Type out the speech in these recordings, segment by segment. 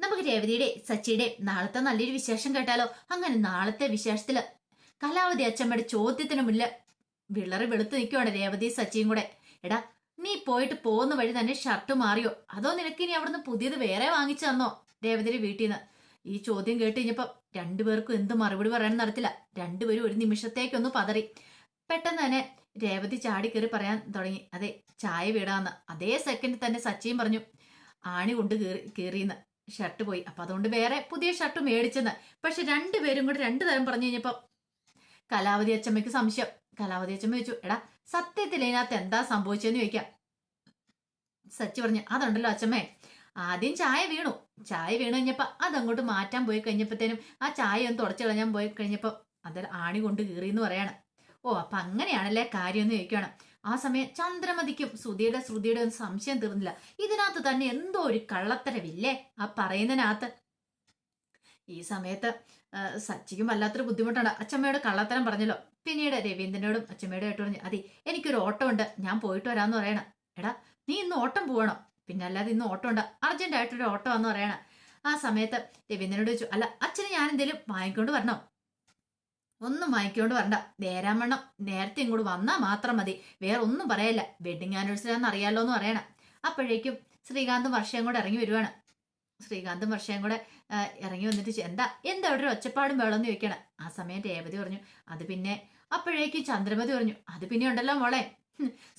നമുക്ക് രേവതിയുടെ സച്ചിയുടെ നാളത്തെ നല്ലൊരു വിശേഷം കേട്ടാലോ? അങ്ങനെ നാളത്തെ വിശേഷത്തിൽ കലാവതി അച്ഛമ്മയുടെ ചോദ്യത്തിന് മുല്ല വിളറി വെളുത്ത് നിൽക്കുവാണ് രേവതി സച്ചിയും കൂടെ. എടാ നീ പോയിട്ട് പോകുന്ന വഴി തന്നെ ഷർട്ട് മാറിയോ? അതോ നിനക്ക് ഇനി അവിടുന്ന് പുതിയത് വേറെ വാങ്ങിച്ചു തന്നോ രേവതിയുടെ വീട്ടിൽ നിന്ന് ഈ ചോദ്യം കേട്ട് കഴിഞ്ഞപ്പോ രണ്ടുപേർക്കും എന്ത് മറുപടി പറയാൻ നടത്തില്ല. രണ്ടുപേരും ഒരു നിമിഷത്തേക്കൊന്ന് പതറി. പെട്ടെന്ന് തന്നെ രേവതി ചാടി കയറി പറയാൻ തുടങ്ങി. അതെ ചായ വീടാന്ന്. അതേ സെക്കൻഡിൽ തന്നെ സച്ചിയും പറഞ്ഞു ആണി കൊണ്ട് കീറി കീറിയെന്ന് ഷർട്ട് പോയി. അപ്പൊ അതുകൊണ്ട് വേറെ പുതിയ ഷർട്ട് മേടിച്ചെന്ന്. പക്ഷെ രണ്ടുപേരും കൂടി രണ്ടു തരം പറഞ്ഞു കഴിഞ്ഞപ്പോ കലാവതി അച്ചമ്മയ്ക്ക് സംശയം. കലാവതി അച്ചമ്മ ചോദിച്ചു എടാ സത്യത്തിൽ ഇതിനകത്ത് എന്താ സംഭവിച്ചതെന്ന് ചോദിക്കാം. സച്ചി പറഞ്ഞു അതുണ്ടല്ലോ അച്ചമ്മേ ആദ്യം ചായ വീണു. ചായ വീണു കഴിഞ്ഞപ്പോ അതങ്ങോട്ട് മാറ്റാൻ പോയി കഴിഞ്ഞപ്പോഴത്തേനും ആ ചായ ഒന്ന് തുടച്ചു കളഞ്ഞാൻ പോയി കഴിഞ്ഞപ്പോ അത് ആണി കൊണ്ട് കീറിയെന്ന് പറയാണ്. ഓ അപ്പൊ അങ്ങനെയാണല്ലേ കാര്യം എന്ന് ചോദിക്കുകയാണ് ആ സമയം ചന്ദ്രമതിക്കും ശ്രുതിയുടെ ശ്രുതിയുടെ ഒന്നും സംശയം തീർന്നില്ല. ഇതിനകത്ത് തന്നെ എന്തോ ഒരു കള്ളത്തരവില്ലേ? ആ പറയുന്നതിനകത്ത്. ഈ സമയത്ത് സച്ചിക്കും വല്ലാത്തൊരു ബുദ്ധിമുട്ടാണ്. അച്ചമ്മയോട് കള്ളത്തരം പറഞ്ഞല്ലോ. പിന്നീട് രവീന്ദ്രനോടും അച്ഛമ്മയോടും ആയിട്ട് പറഞ്ഞു അതെ എനിക്കൊരു ഓട്ടം ഉണ്ട് ഞാൻ പോയിട്ട് വരാന്ന് പറയണം. എടാ നീ ഇന്ന് ഓട്ടം പോകണം പിന്നെ അല്ലാതെ ഇന്ന് ഓട്ടം ഉണ്ട്. അർജന്റ് ആയിട്ടൊരു ഓട്ടം ആണെന്ന് പറയണം. ആ സമയത്ത് രവീന്ദ്രനോട് ചോദിച്ചു അല്ല അച്ഛന് ഞാൻ എന്തെങ്കിലും വാങ്ങിക്കൊണ്ട് വരണോ? ഒന്നും വാങ്ങിക്കൊണ്ട് വരണ്ട. നേരാമണ്ണം നേരത്തെ ഇങ്ങോട്ട് വന്നാൽ മാത്രം മതി. വേറെ ഒന്നും പറയല്ല. വെഡിങ് ആനിവേഴ്സറി ആണെന്ന് അറിയാലോ എന്ന് പറയണം. അപ്പോഴേക്കും ശ്രീകാന്തും വർഷയും കൂടെ ഇറങ്ങി വരുവാണ്. ശ്രീകാന്തും വർഷയും കൂടെ ഇറങ്ങി വന്നിട്ട് എന്താ? എന്താ അവിടെ ഒരു ഒച്ചപ്പാടും വേളമെന്ന് ചോദിക്കണം. ആ സമയം രേവതി പറഞ്ഞു. അത് പിന്നെ അപ്പോഴേക്കും ചന്ദ്രമതി പറഞ്ഞു. അത് പിന്നെ ഉണ്ടല്ലോ മോളെ.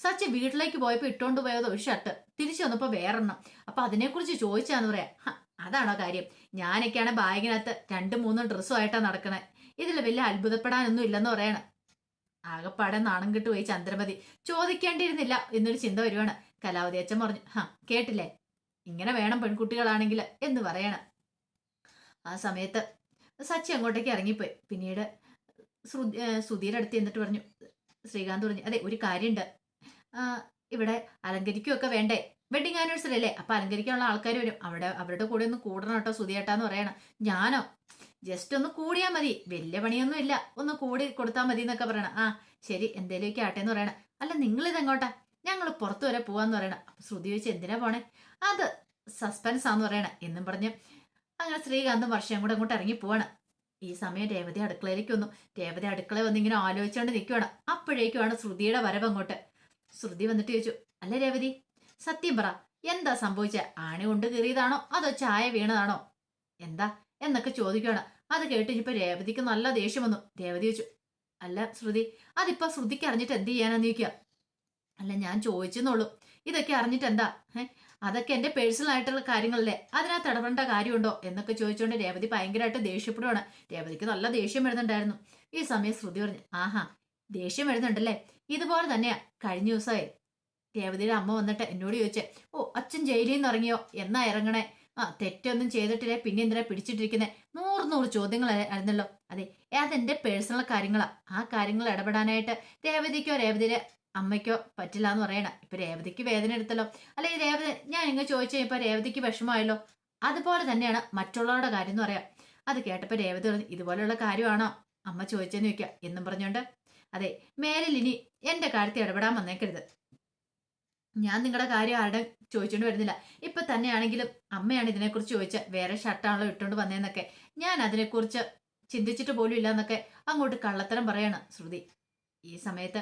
സച്ച് വീട്ടിലേക്ക് പോയപ്പോൾ ഇട്ടോണ്ട് പോയത് ഒരു ഷർട്ട്. തിരിച്ചു വന്നപ്പോൾ വേറെണ്ണം അപ്പൊ അതിനെക്കുറിച്ച് ചോദിച്ചാന്ന് പറയാം. അതാണോ കാര്യം? ഞാനൊക്കെയാണ് ബാഗിനകത്ത് രണ്ടും മൂന്നും ഡ്രസ്സും ആയിട്ടാ നടക്കണേ. ഇതിൽ വലിയ അത്ഭുതപ്പെടാനൊന്നും ഇല്ലെന്ന് പറയണം. ആകപ്പാടെ നാണം കിട്ടുപോയി ചന്ദ്രമതി. ചോദിക്കേണ്ടിയിരുന്നില്ല എന്നൊരു ചിന്ത വരുവാണ്. കലാവതി അച്ഛൻ പറഞ്ഞു ഹാ കേട്ടില്ലേ? ഇങ്ങനെ വേണം പെൺകുട്ടികളാണെങ്കിൽ എന്ന് പറയണം. ആ സമയത്ത് സച്ചി അങ്ങോട്ടേക്ക് ഇറങ്ങിപ്പോയി. പിന്നീട് സുധീരുടെ അടുത്ത് എന്നിട്ട് പറഞ്ഞു ശ്രീകാന്ത് പറഞ്ഞു അതെ ഒരു കാര്യമുണ്ട് ഇവിടെ അലങ്കരിക്കുകയൊക്കെ വേണ്ടേ? വെഡിങ് ആനിവേഴ്സറി അല്ലേ? അപ്പൊ അലങ്കരിക്കാനുള്ള ആൾക്കാർ വരും. അവിടെ അവരുടെ കൂടെ ഒന്ന് കൂടണം കേട്ടോ സുതിയേട്ടാന്ന് പറയണം. ഞാനോ? ജസ്റ്റ് ഒന്ന് കൂടിയാൽ മതി. വലിയ പണിയൊന്നും ഇല്ല. ഒന്ന് കൂടി കൊടുത്താൽ മതി എന്നൊക്കെ പറയണം. ആ ശരി എന്തേലുമൊക്കെ ആട്ടെ എന്ന് പറയണം. അല്ല നിങ്ങൾ ഇതെങ്ങോട്ടാ ഞങ്ങൾ പുറത്തു വരെ പോവാന്ന് പറയണം. അപ്പൊ ശ്രുതി വെച്ച് എന്തിനാ പോണേ? അത് സസ്പെൻസ് ആന്ന് പറയണം. എന്നും പറഞ്ഞ് അങ്ങനെ ശ്രീകാന്തും വർഷം കൂടെ അങ്ങോട്ട് ഇറങ്ങി പോവാണ്. ഈ സമയം രേവതി അടുക്കളയിലേക്ക് വന്നു. രേവതി അടുക്കള വന്ന് ഇങ്ങനെ ആലോചിച്ചുകൊണ്ട് നിൽക്കുവാണ് അപ്പോഴേക്കുമാണ് ശ്രുതിയുടെ വരവ് അങ്ങോട്ട്. ശ്രുതി വന്നിട്ട് ചോദിച്ചു അല്ല രേവതി സത്യം പറ എന്താ സംഭവിച്ച? ആണി കൊണ്ട് കീറിയതാണോ? അതോ ചായ വീണതാണോ? എന്താ? എന്നൊക്കെ ചോദിക്കുകയാണ് അത് കേട്ട് ഇപ്പൊ രേവതിക്ക് നല്ല ദേഷ്യം വന്നു. രേവതി വെച്ചു അല്ല ശ്രുതി അതിപ്പോ ശ്രുതിക്ക് അറിഞ്ഞിട്ട് എന്ത് ചെയ്യാനാന്ന് ചോദിക്കുക അല്ല ഞാൻ ചോദിച്ചെന്നുള്ളൂ ഇതൊക്കെ അറിഞ്ഞിട്ട് എന്താ അതൊക്കെ എന്റെ പേഴ്സണൽ ആയിട്ടുള്ള കാര്യങ്ങളല്ലേ? അതിനകത്ത് ഇടപെടേണ്ട കാര്യമുണ്ടോ? എന്നൊക്കെ ചോദിച്ചുകൊണ്ട് രേവതി ഭയങ്കരമായിട്ട് ദേഷ്യപ്പെടുവാണ്. രേവതിക്ക് നല്ല ദേഷ്യം വരുന്നുണ്ടായിരുന്നു. ഈ സമയം ശ്രുതി പറഞ്ഞു ആഹാ ദേഷ്യം വരുന്നുണ്ടല്ലേ? ഇതുപോലെ തന്നെയാ. കഴിഞ്ഞ ദിവസമായി രേവതിയുടെ അമ്മ വന്നിട്ട് എന്നോട് ചോദിച്ചേ ഓ അച്ഛൻ ജയിലിൽ നിന്ന് ഇറങ്ങിയോ? എന്നാ ഇറങ്ങണേ? ആ തെറ്റൊന്നും ചെയ്തിട്ടില്ലേ. പിന്നെ എന്തിനാ പിടിച്ചിട്ടിരിക്കുന്നത് നൂറ് നൂറ് ചോദ്യങ്ങൾ ആയിരുന്നല്ലോ. അതെ അതെന്റെ പേഴ്സണൽ കാര്യങ്ങളാ. ആ കാര്യങ്ങൾ ഇടപെടാനായിട്ട് രേവതിക്കോ രേവതിയുടെ അമ്മയ്ക്കോ പറ്റില്ല എന്ന് പറയണ. ഇപ്പൊ രേവതിക്ക് വേദന എടുത്തല്ലോ. അല്ലെ രേവതി ഞാൻ ഇങ്ങ് ചോദിച്ചു കഴിഞ്ഞപ്പോ രേവതിക്ക് വിഷമമായല്ലോ. അതുപോലെ തന്നെയാണ് മറ്റുള്ളവരുടെ കാര്യം എന്ന് പറയാം. അത് കേട്ടപ്പോൾ രേവതി പറഞ്ഞു ഇതുപോലെയുള്ള കാര്യമാണോ? അമ്മ ചോദിച്ചെന്ന് ചോദിക്കുക എന്നും പറഞ്ഞോണ്ട്? അതെ മേലിൽ ഇനി എന്റെ കാര്യത്തിൽ ഇടപെടാൻ വന്നേക്കരുത്. ഞാൻ നിങ്ങളുടെ കാര്യം ആരുടെ ചോദിച്ചോണ്ട് വരുന്നില്ല. ഇപ്പൊ തന്നെയാണെങ്കിലും അമ്മയാണ് ഇതിനെക്കുറിച്ച് ചോദിച്ച. വേറെ ഷർട്ടാണല്ലോ ഇട്ടുകൊണ്ട് വന്നേന്നൊക്കെ. ഞാൻ അതിനെക്കുറിച്ച് ചിന്തിച്ചിട്ട് പോലും ഇല്ല എന്നൊക്കെ അങ്ങോട്ട് കള്ളത്തരം പറയാണ് ശ്രുതി. ഈ സമയത്ത്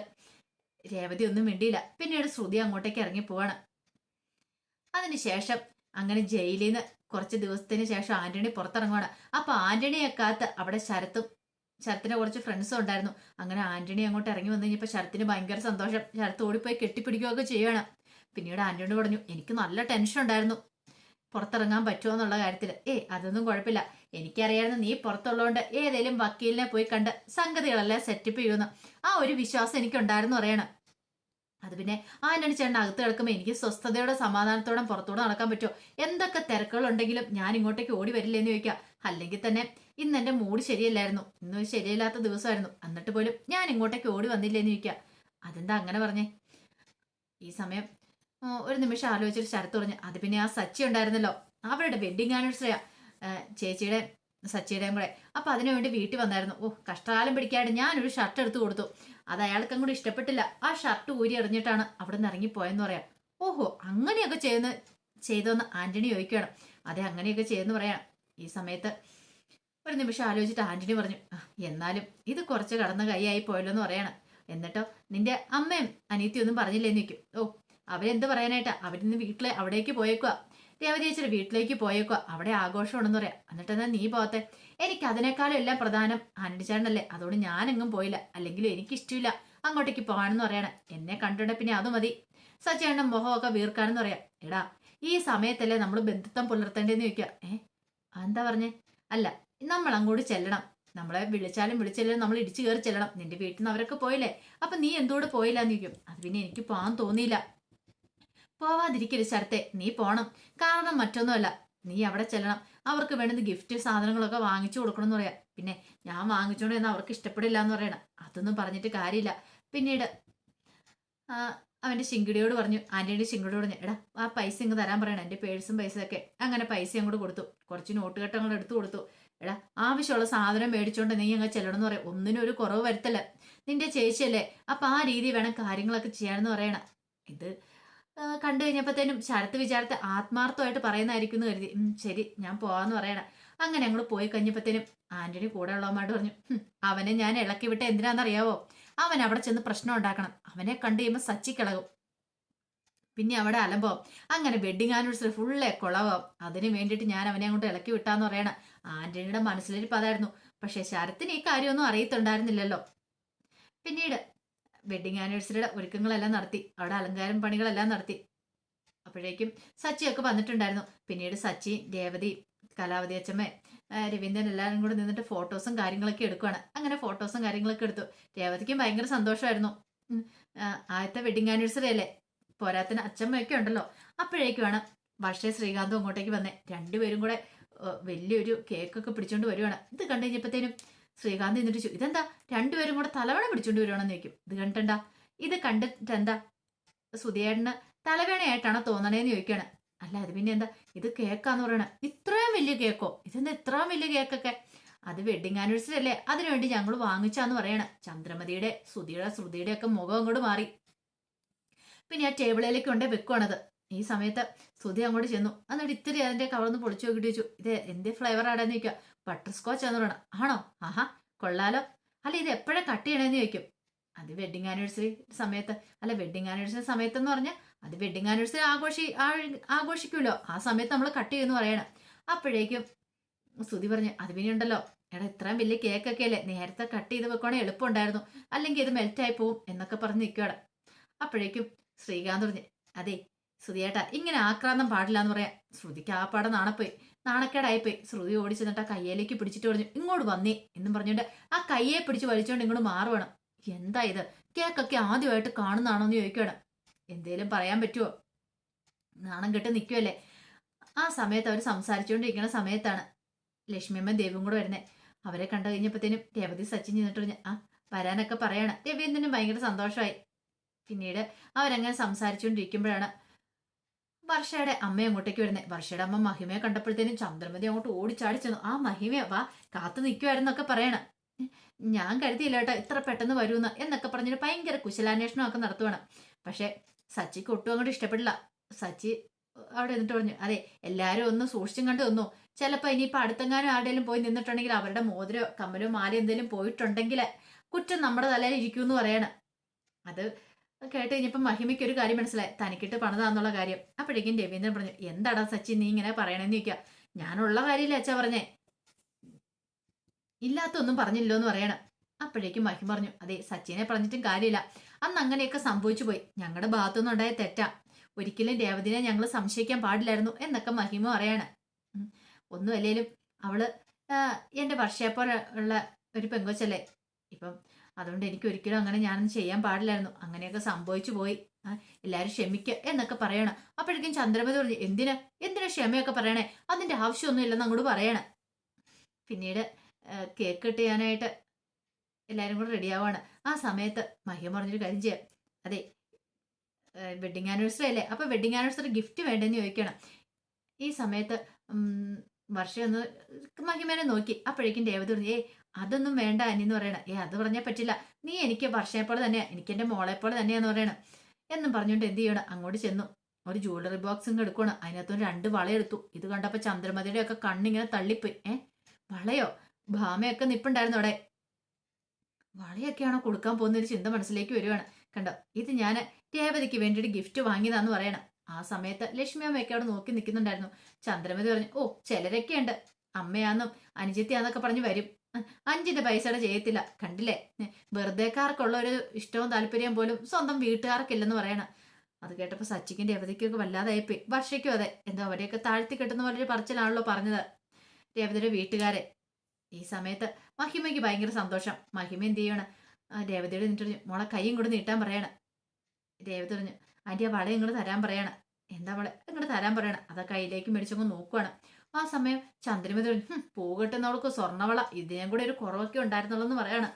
രേവതി ഒന്നും മിണ്ടിയില്ല. പിന്നീട് ശ്രുതി അങ്ങോട്ടേക്ക് ഇറങ്ങി പോവാണ്. അതിനുശേഷം അങ്ങനെ ജയിലിൽ നിന്ന് കുറച്ച് ദിവസത്തിന് ശേഷം ആന്റണി പുറത്തിറങ്ങുവാണ്. അപ്പൊ ആന്റണിയെ കാത്ത് അവിടെ ശരത്തും ശരത്തിന്റെ കുറച്ച് ഫ്രണ്ട്സും ഉണ്ടായിരുന്നു. അങ്ങനെ ആന്റണി അങ്ങോട്ട് ഇറങ്ങി വന്നു കഴിഞ്ഞപ്പോൾ ശരത്തിന് ഭയങ്കര സന്തോഷം. ശരത്ത് ഓടിപ്പോയി കെട്ടിപ്പിടിക്കുകയൊക്കെ ചെയ്യുവാണ്. പിന്നീട് ആന്റണി പറഞ്ഞു എനിക്ക് നല്ല ടെൻഷൻ ഉണ്ടായിരുന്നു. പുറത്തിറങ്ങാൻ പറ്റുമോ എന്നുള്ള കാര്യത്തിൽ ഏ അതൊന്നും കുഴപ്പമില്ല. എനിക്കറിയായിരുന്നു നീ പുറത്തുള്ളതുകൊണ്ട് ഏതെങ്കിലും വക്കീലിനെ പോയി കണ്ട് സംഗതികളെല്ലാം സെറ്റപ്പ് ചെയ്യുമെന്ന്. ആ ഒരു വിശ്വാസം എനിക്കുണ്ടായിരുന്നു അറിയണം അത് പിന്നെ ആന്റണി ചേട്ടൻ അകത്ത് കിടക്കുമ്പോൾ എനിക്ക് സ്വസ്ഥതയോടെ സമാധാനത്തോടെ പുറത്തോടെ നടക്കാൻ പറ്റുമോ? എന്തൊക്കെ തിരക്കുകളുണ്ടെങ്കിലും ഞാൻ ഇങ്ങോട്ടേക്ക് ഓടി വരില്ല എന്ന് ചോദിക്കാം. അല്ലെങ്കിൽ തന്നെ ഇന്ന് എന്റെ മൂഡ് ശരിയല്ലായിരുന്നു. ഇന്ന് ശരിയല്ലാത്ത ദിവസമായിരുന്നു. എന്നിട്ട് പോലും ഞാൻ ഇങ്ങോട്ടേക്ക് ഓടി വന്നില്ലേ എന്ന് ചോദിക്കാം. അതെന്താ അങ്ങനെ പറഞ്ഞേ? ഈ സമയം ഒരു നിമിഷം ആലോചിച്ചിട്ട് ശരത്ത് പറഞ്ഞു അത് പിന്നെ ആ സച്ചി ഉണ്ടായിരുന്നല്ലോ. അവരുടെ വെഡിങ് ആനിവേഴ്സറിയാ ചേച്ചിയുടെ സച്ചിയുടെയും കൂടെ. അപ്പൊ അതിനുവേണ്ടി വീട്ടിൽ വന്നായിരുന്നു. ഓ കഷ്ടകാലം പിടിക്കാണ്ട് ഞാനൊരു ഷർട്ട് എടുത്തു കൊടുത്തു. അത് അയാൾക്കും കൂടി ഇഷ്ടപ്പെട്ടില്ല. ആ ഷർട്ട് ഊരി എറിഞ്ഞിട്ടാണ് അവിടെ നിന്ന് ഇറങ്ങിപ്പോയെന്ന് പറയാം. ഓഹോ അങ്ങനെയൊക്കെ ചെയ്യുന്ന ചെയ്തോന്ന് ആന്റണി ചോദിക്കുകയാണ്. അതെ അങ്ങനെയൊക്കെ ചെയ്യുന്നു പറയാം. ഈ സമയത്ത് ഒരു നിമിഷം ആലോചിച്ചിട്ട് ആന്റണി പറഞ്ഞു "ആ, എന്നാലും ഇത് കുറച്ച് കടന്ന കൈയായി പോയല്ലോ എന്ന് പറയാണ്. എന്നിട്ടോ നിന്റെ അമ്മയും അനീത്തിയൊന്നും ഒന്നും പറഞ്ഞില്ലേന്ന് നിൽക്കും ഓ അവരെന്ത് പറയാനായിട്ടാ? അവരിന്ന് വീട്ടിലെ അവിടേക്ക് പോയേക്കുക രേവതി ചേച്ചിയുടെ വീട്ടിലേക്ക് പോയേക്കുക അവിടെ ആഘോഷമാണെന്ന് പറയാം. എന്നിട്ട് എന്നാ നീ പോകത്തെ എനിക്ക് അതിനേക്കാളും എല്ലാം പ്രധാനം ആനടിച്ചാണല്ലേ അതുകൊണ്ട് ഞാനെങ്ങും പോയില്ല. അല്ലെങ്കിൽ എനിക്കിഷ്ടമില്ല അങ്ങോട്ടേക്ക് പോകാനെന്ന് പറയണം. എന്നെ കണ്ടിട്ട് പിന്നെ അത് മതി. സച്ചേണ്ണൻ മുഖമൊക്കെ വീർക്കാനെന്ന് പറയാം. എടാ ഈ സമയത്തല്ലേ നമ്മൾ ബന്ധുത്വം പുലർത്തേണ്ടതെന്ന് ചോദിക്കുക ഏ എന്താ പറഞ്ഞേ? അല്ല നമ്മൾ അങ്ങോട്ട് ചെല്ലണം. നമ്മളെ വിളിച്ചാലും വിളിച്ചാലും നമ്മൾ ഇടിച്ചു കയറി ചെല്ലണം. നിന്റെ വീട്ടിൽ നിന്ന് അവരൊക്കെ പോയില്ലേ? അപ്പൊ നീ എന്തുകൊണ്ട് പോയില്ല എന്ന് ചോദിക്കും. അത് പിന്നെ എനിക്ക് പോകാൻ തോന്നിയില്ല. പോവാതിരിക്കരുത് ശരത്തെ. നീ പോണം. കാരണം മറ്റൊന്നുമല്ല. നീ അവിടെ ചെല്ലണം. അവർക്ക് വേണ്ടത് ഗിഫ്റ്റ് സാധനങ്ങളൊക്കെ വാങ്ങിച്ചു കൊടുക്കണം എന്ന് പറയാം. പിന്നെ ഞാൻ വാങ്ങിച്ചോണ്ട് എന്ന് അവർക്ക് ഇഷ്ടപ്പെടില്ല എന്ന് പറയണം. അതൊന്നും പറഞ്ഞിട്ട് കാര്യമില്ല. പിന്നീട് അവന്റെ ശിങ്കിടിയോട് പറഞ്ഞു. ആന്റിയുടെ ശിങ്കിടിയോട് പറഞ്ഞു എടാ ആ പൈസ ഇങ്ങ് തരാൻ പറയണം. എന്റെ പേഴ്സും പൈസയൊക്കെ. അങ്ങനെ പൈസ അങ്ങോട്ട് കൊടുത്തു. കുറച്ച് നോട്ട് കെട്ടങ്ങൾ എടുത്തു കൊടുത്തു. എടാ ആവശ്യമുള്ള സാധനം മേടിച്ചോണ്ട് നീ അങ്ങ് ചെല്ലണം എന്ന് പറയാം. ഒന്നിനും ഒരു കുറവ് വരുത്തല്ല. നിന്റെ ചേച്ചിയല്ലേ. അപ്പം ആ രീതി വേണം കാര്യങ്ങളൊക്കെ ചെയ്യാനെന്ന് പറയണം. ഇത് കണ്ടു കഴിഞ്ഞപ്പോഴത്തേനും ശരത്ത് വിചാരത്തെ ആത്മാർത്ഥമായിട്ട് പറയുന്നതായിരിക്കും എന്ന് കരുതി ശരി ഞാൻ പോവാന്ന് പറയണം അങ്ങനെ ഞങ്ങൾ പോയി കഴിഞ്ഞപ്പോഴത്തേനും ആന്റണി കൂടെ ഉള്ളവന്മാരോട് പറഞ്ഞു അവനെ ഞാൻ ഇളക്കി വിട്ട എന്തിനാണെന്നറിയാവോ അവൻ അവിടെ ചെന്ന് പ്രശ്നം ഉണ്ടാക്കണം. അവനെ കണ്ടു കഴിയുമ്പോൾ സച്ചിക്കിളകും പിന്നെ അവിടെ അലമ്പോ. അങ്ങനെ വെഡിങ് ആനിവേഴ്സറി ഫുള്ള് കുളവോ. അതിന് വേണ്ടിയിട്ട് ഞാൻ അവനെ അങ്ങോട്ട് ഇളക്കി വിട്ടാന്ന് പറയണ ആന്റണിയുടെ മനസ്സിലിരിപ്പ് അതായിരുന്നു പക്ഷെ ശരത്തിന് ഈ കാര്യമൊന്നും അറിയത്തുണ്ടായിരുന്നില്ലല്ലോ. പിന്നീട് വെഡിങ് ആനിവേഴ്സറിയുടെ ഒരുക്കങ്ങളെല്ലാം നടത്തി. അവിടെ അലങ്കാരം പണികളെല്ലാം നടത്തി. അപ്പോഴേക്കും സച്ചിയൊക്കെ വന്നിട്ടുണ്ടായിരുന്നു. പിന്നീട് സച്ചി രേവതി കലാവതി അച്ഛമ്മ ആ, രവീന്ദ്രൻ എല്ലാവരും കൂടെ നിന്നിട്ട് ഫോട്ടോസും കാര്യങ്ങളൊക്കെ എടുക്കുവാണ്. അങ്ങനെ ഫോട്ടോസും കാര്യങ്ങളൊക്കെ എടുത്തു. രേവതിക്കും ഭയങ്കര സന്തോഷമായിരുന്നു. ആദ്യത്തെ വെഡിങ് ആനിവേഴ്സറി അല്ലേ? പോരാത്തിന് അച്ഛമ്മയൊക്കെ ഉണ്ടല്ലോ. അപ്പോഴേക്കുമാണ് വർഷേ ശ്രീകാന്തും അങ്ങോട്ടേക്ക് വന്നേ. രണ്ടുപേരും കൂടെ വലിയൊരു കേക്കൊക്കെ പിടിച്ചോണ്ട് വരുവാണ്. ഇത് കണ്ടു കഴിഞ്ഞപ്പോഴത്തേനും ശ്രീകാന്ത് എന്നിട്ട് ചോ- ഇതെന്താ? രണ്ടുപേരും കൂടെ തലവേണ പിടിച്ചോണ്ട് വരുവാണെന്ന് ചോദിക്കും. ഇത് കണ്ടണ്ട ഇത് കണ്ടിട്ട് എന്താ സുധിയേട്ടന് തലവേണയായിട്ടാണോ തോന്നണേന്ന് ചോദിക്കാണ്. അല്ല അത് പിന്നെ എന്താ? ഇത് കേക്കാന്ന് പറയണ. ഇത്രയും വലിയ കേക്കോ? ഇതെന്താ ഇത്രയും വലിയ കേക്കൊക്കെ? അത് വെഡിങ് ആനിവേഴ്സറി അല്ലേ? അതിനുവേണ്ടി ഞങ്ങൾ വാങ്ങിച്ചാന്ന് പറയണ. ചന്ദ്രമതിയുടെ സുധിയുടെ ശ്രുതിയുടെ ഒക്കെ മുഖം അങ്ങോട്ട് മാറി. പിന്നെ ആ ടേബിളിലേക്ക് കൊണ്ടേ വെക്കുവാണത്. ഈ സമയത്ത് സുധി അങ്ങോട്ട് ചെന്നു. എന്നിട്ട് ഇത്തിരി അതിന്റെ കവർന്ന് പൊളിച്ചു നോക്കിട്ട് ചോദിച്ചു ഇത് എന്റെ ഫ്ലേവർ ആടാന്ന് ചോദിക്കുക ബട്ടർ സ്കോച്ച് എന്ന് പറയണം. ആണോ? ആഹാ കൊള്ളാലോ. അല്ല ഇത് എപ്പോഴാ കട്ട് ചെയ്യണേന്ന് ചോദിക്കും. അത് വെഡിങ് ആനിവേഴ്സറി സമയത്ത്. അല്ല വെഡിങ് ആനിവേഴ്സറി സമയത്ത് എന്ന് പറഞ്ഞാൽ അത് വെഡിങ് ആനിവേഴ്സറി ആഘോഷി ആഘോഷിക്കുമല്ലോ. ആ സമയത്ത് നമ്മൾ കട്ട് ചെയ്യുമെന്ന് പറയണം. അപ്പോഴേക്കും സുധി പറഞ്ഞു അത് പിന്നെ ഉണ്ടല്ലോ. എടാ ഇത്രയും വലിയ കേക്കൊക്കെ അല്ലേ? നേരത്തെ കട്ട് ചെയ്ത് വെക്കുവാണെങ്കിൽ എളുപ്പമുണ്ടായിരുന്നു. അല്ലെങ്കിൽ ഇത് മെൽറ്റായി പോവും എന്നൊക്കെ പറഞ്ഞ് നിൽക്കുകയാണ് അപ്പോഴേക്കും ശ്രീകാന്ത് പറഞ്ഞു അതെ ശ്രുതിയേട്ടാ ഇങ്ങനെ ആക്രാന്തം പാടില്ല എന്ന് പറയാം ശ്രുതിക്ക് ആ പാടം നാണപ്പോയി നാണക്കേടായിപ്പോയി. ശ്രുതി ഓടി ചെന്നിട്ട് ആ കയ്യിലേക്ക് പിടിച്ചിട്ട് പറഞ്ഞു ഇങ്ങോട്ട് വന്നേ എന്നും പറഞ്ഞുകൊണ്ട് ആ കയ്യെ പിടിച്ച് വലിച്ചുകൊണ്ട് ഇങ്ങോട്ട് മാറുവേണം. എന്താ ഇത്? കേക്കൊക്കെ ആദ്യമായിട്ട് കാണുന്നതാണോ എന്ന് ചോദിക്കുകയാണ് എന്തേലും പറയാൻ പറ്റുമോ നാണം കെട്ട് നിൽക്കുമല്ലേ ആ സമയത്ത് അവർ സംസാരിച്ചുകൊണ്ടിരിക്കുന്ന സമയത്താണ് ലക്ഷ്മിയമ്മ ദേവും കൂടെ വരുന്നത് അവരെ കണ്ടു കഴിഞ്ഞപ്പോഴത്തേനും രേവതി സച്ചിൻ ചെന്നിട്ട് പറഞ്ഞു ആ വരാനൊക്കെ പറയാണ്. രവീന്ദ്രനും ഭയങ്കര സന്തോഷമായി. പിന്നീട് അവരങ്ങനെ സംസാരിച്ചുകൊണ്ടിരിക്കുമ്പോഴാണ് വർഷയുടെ അമ്മ അങ്ങോട്ടേക്ക് വരുന്നത് വർഷയുടെ അമ്മ മഹിമയെ കണ്ടപ്പോഴത്തേനും ചന്ദ്രമതി അങ്ങോട്ട് ഓടിച്ചാടി ചെന്നു. ആ മഹിമ വാ കാത്തു നിൽക്കുമായിരുന്നൊക്കെ പറയണം. ഞാൻ കരുതിയില്ല കേട്ടോ ഇത്ര പെട്ടെന്ന് വരുമെന്ന് എന്നൊക്കെ പറഞ്ഞിട്ട് ഭയങ്കര കുശലാന്വേഷണമൊക്കെ നടത്തുവാണ്. പക്ഷെ സച്ചിക്ക് ഒട്ടും അങ്ങോട്ട് ഇഷ്ടപ്പെടില്ല. സച്ചി അവിടെ എന്നിട്ട് പറഞ്ഞു അതെ എല്ലാവരും ഒന്ന് സൂക്ഷിച്ചും കണ്ടു തന്നു ചിലപ്പോൾ ഇനിയിപ്പോൾ അടുത്തെങ്ങാനും ആരുടെയും പോയി നിന്നിട്ടുണ്ടെങ്കിൽ അവരുടെ മോതിരോ കമ്മലോ മാലയോ എന്തെങ്കിലും പോയിട്ടുണ്ടെങ്കിൽ കുറ്റം നമ്മുടെ തലയിൽ ഇരിക്കുമെന്ന് പറയണം. അത് കേട്ട് കഴിഞ്ഞപ്പോൾ മഹിമയ്ക്ക് ഒരു കാര്യം മനസ്സിലായി. തനിക്കിട്ട് പണിതാന്നുള്ള കാര്യം. അപ്പോഴേക്കും രവീന്ദ്രൻ പറഞ്ഞു എന്താടാ സച്ചിൻ നീ ഇങ്ങനെ പറയണെന്ന് ചോദിക്കുക ഞാനുള്ള കാര്യമില്ല അച്ഛാ പറഞ്ഞേ? ഇല്ലാത്തൊന്നും പറഞ്ഞില്ലോ എന്ന് പറയണം. അപ്പോഴേക്കും മഹിം പറഞ്ഞു അതെ സച്ചിനെ പറഞ്ഞിട്ടും കാര്യമില്ല. അന്ന് അങ്ങനെയൊക്കെ സംഭവിച്ചു പോയി. ഞങ്ങളുടെ ഭാഗത്തുനിന്ന് ഉണ്ടായ തെറ്റാ. ഒരിക്കലും രേവതിനെ ഞങ്ങൾ സംശയിക്കാൻ പാടില്ലായിരുന്നു എന്നൊക്കെ മഹിമ പറയാണ്. ഒന്നും അല്ലേലും അവൾ എന്റെ എന്റെ പോലെ ഉള്ള ഒരു പെങ്കൊച്ചല്ലേ. ഇപ്പം അതുകൊണ്ട് എനിക്ക് ഒരിക്കലും അങ്ങനെ ഞാനൊന്നും ചെയ്യാൻ പാടില്ലായിരുന്നു. അങ്ങനെയൊക്കെ സംഭവിച്ചു പോയി. എല്ലാവരും ക്ഷമിക്കുക എന്നൊക്കെ പറയണം. അപ്പോഴേക്കും ചന്ദ്രമതി പറഞ്ഞു എന്തിനാ? എന്തിനാ ക്ഷമയൊക്കെ പറയണേ? അതിന്റെ ആവശ്യമൊന്നും ഇല്ലെന്ന് അങ്ങോട്ട് പറയണം. പിന്നീട് കേക്ക് കട്ട് എല്ലാവരും കൂടെ റെഡിയാവാണ് ആ സമയത്ത് മഹ്യം പറഞ്ഞൊരു കാര്യം ചെയ്യാം. അതെ വെഡിങ് ആനിവേഴ്സറി അല്ലേ? അപ്പൊ വെഡിങ് ആനിവേഴ്സറി ഗിഫ്റ്റ് വേണ്ടെന്ന് ചോദിക്കണം. ഈ സമയത്ത് വർഷ ഒന്ന് മഹിമേനെ നോക്കി. അപ്പോഴേക്കും ദേവത പറഞ്ഞു ഏ അതൊന്നും വേണ്ട അനി എന്ന് പറയണം. ഏ അത് പറഞ്ഞാൽ പറ്റില്ല. നീ എനിക്ക് വർഷയെ പോലെ തന്നെയാ എനിക്ക് എന്റെ മോളെ പോലെ തന്നെയാന്ന് പറയണം. എന്നും പറഞ്ഞുകൊണ്ട് എന്ത് ചെയ്യണം? അങ്ങോട്ട് ചെന്നു. ഒരു ജ്വല്ലറി ബോക്സും എടുക്കണം അതിനകത്തും രണ്ട് വളയെടുത്തു ഇത് കണ്ടപ്പോൾ ചന്ദ്രമതിയുടെ ഒക്കെ കണ്ണിങ്ങനെ തള്ളിപ്പോയി. ഏ വളയോ? ഭാമയൊക്കെ നിപ്പുണ്ടായിരുന്നു അവിടെ. വളയൊക്കെയാണോ കൊടുക്കാൻ പോകുന്ന ഒരു ചിന്ത മനസ്സിലേക്ക് വരുവാണ്. കണ്ടോ? ഇത് ഞാൻ രേവതിക്ക് വേണ്ടിയിട്ട് ഗിഫ്റ്റ് വാങ്ങിയതാന്ന് പറയണം. ആ സമയത്ത് ലക്ഷ്മി അമ്മയൊക്കെ അവിടെ നോക്കി നിൽക്കുന്നുണ്ടായിരുന്നു. ചന്ദ്രമതി പറഞ്ഞു ഓ ചിലരൊക്കെ ഉണ്ട് അമ്മയാന്നും അനുജത്തിയാന്നൊക്കെ പറഞ്ഞു വരും. അഞ്ചിന്റെ പൈസയുടെ ചെയ്യത്തില്ല. കണ്ടില്ലേ? വെറുതെക്കാർക്കുള്ള ഒരു ഇഷ്ടവും താല്പര്യം പോലും സ്വന്തം വീട്ടുകാർക്കില്ലെന്ന് പറയണം. അത് കേട്ടപ്പോൾ സച്ചിക്കിന്റെ രേവതിക്കൊക്കെ വല്ലാതായിപ്പോയി. വർഷയ്ക്കും അതെ. എന്താ അവരെയൊക്കെ താഴ്ത്തി കെട്ടുന്ന പോലൊരു പറച്ചിലാണല്ലോ പറഞ്ഞത്. രേവതിയുടെ വീട്ടുകാരെ ഈ സമയത്ത് മഹിമയ്ക്ക് ഭയങ്കര സന്തോഷം. മഹിമ എന്ത് ചെയ്യണം? രേവതിയുടെ നിന്നിട്ട് മോളെ കൈയും കൂടെ നീട്ടാൻ പറയണം. രേവതി പറഞ്ഞു ആന്റി ആ വള ഇങ്ങോട്ട് തരാൻ പറയാണ്. എന്താ വള? ഇങ്ങോട്ട് തരാൻ പറയണം. അതൊക്കെ അതിലേക്ക് മേടിച്ചങ്ങ് നോക്കുവാണ്. ആ സമയം ചന്ദ്രമതി പറഞ്ഞു "ഹും, പൂകെട്ടുന്നവൾക്ക് സ്വർണവള ഇതിനും കൂടെ ഒരു കുറവൊക്കെ ഉണ്ടായിരുന്നുള്ളൂ എന്ന് പറയാണ്.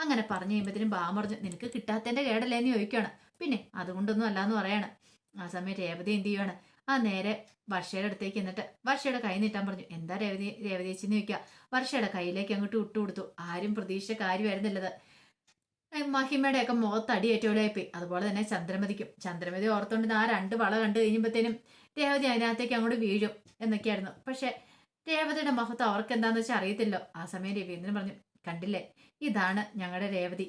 അങ്ങനെ പറഞ്ഞു കഴിയുമ്പോഴത്തേനും ബാ പറഞ്ഞു നിനക്ക് കിട്ടാത്തതിന്റെ കേടല്ലേ എന്ന് ചോദിക്കുകയാണ് പിന്നെ അതുകൊണ്ടൊന്നും അല്ലാന്ന് പറയാണ്. ആ സമയം രേവതി എന്ത് ചെയ്യുവാണ്? ആ നേരെ വർഷയുടെ അടുത്തേക്ക് എന്നിട്ട് വർഷയുടെ കൈ നീട്ടാൻ പറഞ്ഞു. എന്താ രേവതി രേവതി ചേച്ചിന്ന് ചോദിക്കുക വർഷയുടെ കയ്യിലേക്ക് അങ്ങോട്ട് വിട്ടു കൊടുത്തു ആരും പ്രതീക്ഷിച്ച കാര്യമായിരുന്നില്ലത്. മഹിമയുടെ ഒക്കെ മുഖത്ത് അടിയേറ്റോലായിപ്പോയി. അതുപോലെ തന്നെ ചന്ദ്രമതിക്കും. ചന്ദ്രമതി ഓർത്തോണ്ട് ആ രണ്ട് വള കണ്ടു കഴിയുമ്പോഴത്തേനും രേവതി അതിനകത്തേക്ക് അങ്ങോട്ട് വീഴും എന്നൊക്കെയായിരുന്നു. പക്ഷെ രേവതിയുടെ മുഖത്ത് അവർക്ക് എന്താണെന്ന് വെച്ചാൽ അറിയത്തില്ലോ ആ സമയം രവീന്ദ്രൻ പറഞ്ഞു കണ്ടില്ലേ? ഇതാണ് ഞങ്ങളുടെ രേവതി.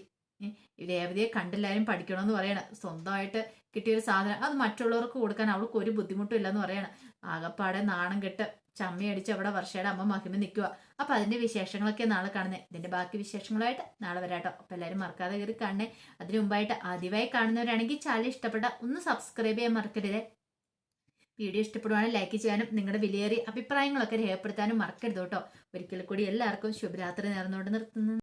രേവതിയെ കണ്ടില്ലാരും പഠിക്കണമെന്ന് പറയണം. സ്വന്തമായിട്ട് കിട്ടിയൊരു സാധനം അത് മറ്റുള്ളവർക്ക് കൊടുക്കാൻ അവൾക്ക് ഒരു ബുദ്ധിമുട്ടും ഇല്ലെന്ന് പറയണം. ആകപ്പാടെ നാണം കെട്ട് ചമ്മി അടിച്ച് അവിടെ വർഷയുടെ അമ്മ മഹിമ നിൽക്കുക അപ്പൊ അതിന്റെ വിശേഷങ്ങളൊക്കെ നാളെ കാണുന്നത് ഇതിന്റെ ബാക്കി വിശേഷങ്ങളായിട്ട് നാളെ വരാട്ടോ. അപ്പൊ എല്ലാവരും മറക്കാതെ കയറി കാണണേ. അതിനു മുമ്പായിട്ട് ആദ്യമായി കാണുന്നവരാണെങ്കിൽ ചാനൽ ഇഷ്ടപ്പെട്ട ഒന്ന് സബ്സ്ക്രൈബ് ചെയ്യാൻ മറക്കരുത്. വീഡിയോ ഇഷ്ടപ്പെടുവാണെങ്കിൽ ലൈക്ക് ചെയ്യാനും നിങ്ങളുടെ വിലയേറിയ അഭിപ്രായങ്ങളൊക്കെ രേഖപ്പെടുത്താനും മറക്കരുത് കേട്ടോ. ഒരിക്കൽ കൂടി എല്ലാവർക്കും ശുഭരാത്രി നേർന്നുകൊണ്ട് നിർത്തുന്നു.